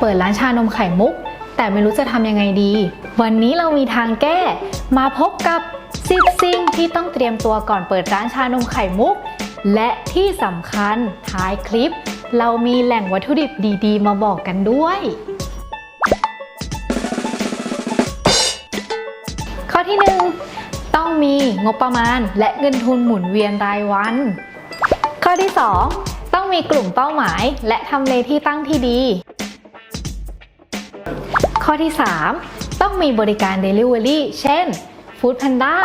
เปิดร้านชานมไข่มุก แต่ไม่รู้จะทำยังไงดี วันนี้เรามีทางแก้ มาพบกับ10สิ่งที่ต้องเตรียมตัวก่อนเปิดร้านชานมไข่มุก และที่สำคัญท้ายคลิป เรามีแหล่งวัตถุดิบดีๆ มาบอกกันด้วย ข้อที่1ต้องมีงบประมาณและเงินทุนหมุนเวียนรายวัน ข้อที่ 2 ต้องมีกลุ่มเป้าหมาย และทำเลที่ตั้งที่ดี ข้อที่ 3 ต้องมีบริการ Delivery เช่น Food Panda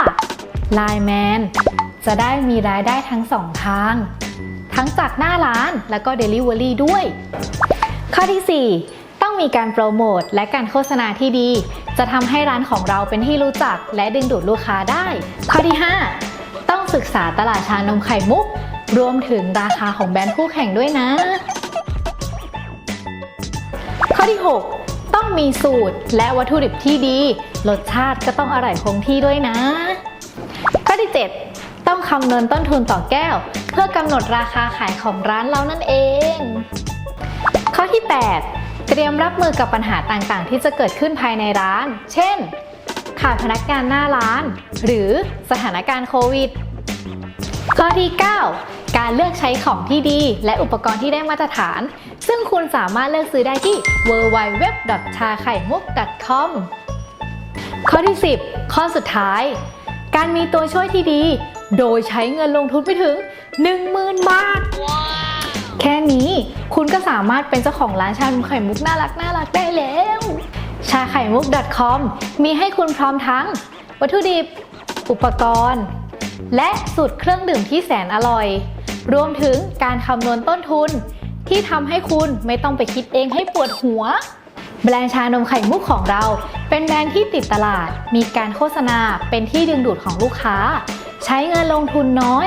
Line Man จะได้มีรายได้ทั้งสองทาง ทั้งจากหน้าร้านและก็ Delivery ด้วย ข้อที่ 4 ต้องมีการโปรโมทและการโฆษณาที่ดี จะทำให้ร้านของเราเป็นที่รู้จักและดึงดูดลูกค้าได้ ข้อที่ 5 ต้องศึกษาตลาดชานมไข่มุก รวมถึงราคาของแบรนด์คู่แข่งด้วยนะ ข้อที่ 6 ต้องมีสูตรและวัตถุดิบที่ดี รสชาติก็ต้องอร่อยคงที่ด้วยนะ ข้อที่ 7 ต้องคำนวณต้นทุนต่อแก้ว เพื่อกำหนดราคาขายของร้านเรานั่นเอง ข้อที่ 8 เตรียมรับมือกับปัญหาต่างๆ ที่จะเกิดขึ้นภายในร้าน เช่น ขาดพนักงานหน้าร้าน หรือสถานการณ์โควิด ข้อที่ 9 การเลือกใช้ของที่ดีและอุปกรณ์ที่ได้มาตรฐาน ซึ่งคุณสามารถเลือกซื้อได้ที่ www. ชาไข่มุก .com ข้อที่ 10 ข้อสุดท้าย การมีตัวช่วยที่ดี โดยใช้เงินลงทุนไปถึง 10,000 บาท แค่นี้คุณก็สามารถเป็นเจ้าของร้านชาไข่มุกน่ารักน่ารักได้แล้ว ชาไข่มุก .com มีให้คุณพร้อมทั้ง วัตถุดิบ อุปกรณ์ และสูตรเครื่องดื่มที่แสนอร่อย รวมถึงการคำนวณต้นทุน ที่ทำให้คุณไม่ต้องไปคิดเองให้ปวดหัว แบรนด์ชานมไข่มุกของเรา เป็นแบรนด์ที่ติดตลาด มีการโฆษณาเป็นที่ดึงดูดของลูกค้า ใช้เงินลงทุนน้อย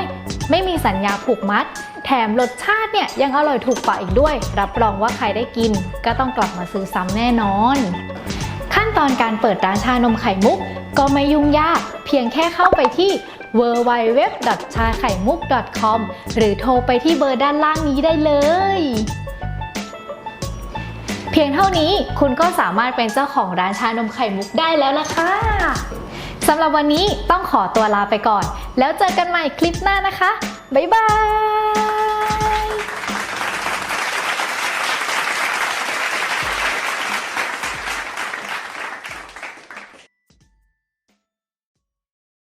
ไม่มีสัญญาผูกมัด แถมรสชาติเนี่ยยังอร่อยถูกปากอีกด้วย รับรองว่าใครได้กิน ก็ต้องกลับมาซื้อซ้ำแน่นอน ขั้นตอนการเปิดร้านชานมไข่มุก ก็ไม่ยุ่งยาก เพียงแค่เข้าไปที่ www. ชาไข่มุก .com หรือโทรไปที่เบอร์ด้านล่างนี้ได้เลย เพียงเท่านี้คุณก็สามารถเป็นเจ้าของร้านชานมไข่มุกได้แล้วล่ะค่ะสำหรับวันนี้ต้องขอตัวลาไปก่อน แล้วเจอกันใหม่คลิปหน้านะคะ บ๊ายบาย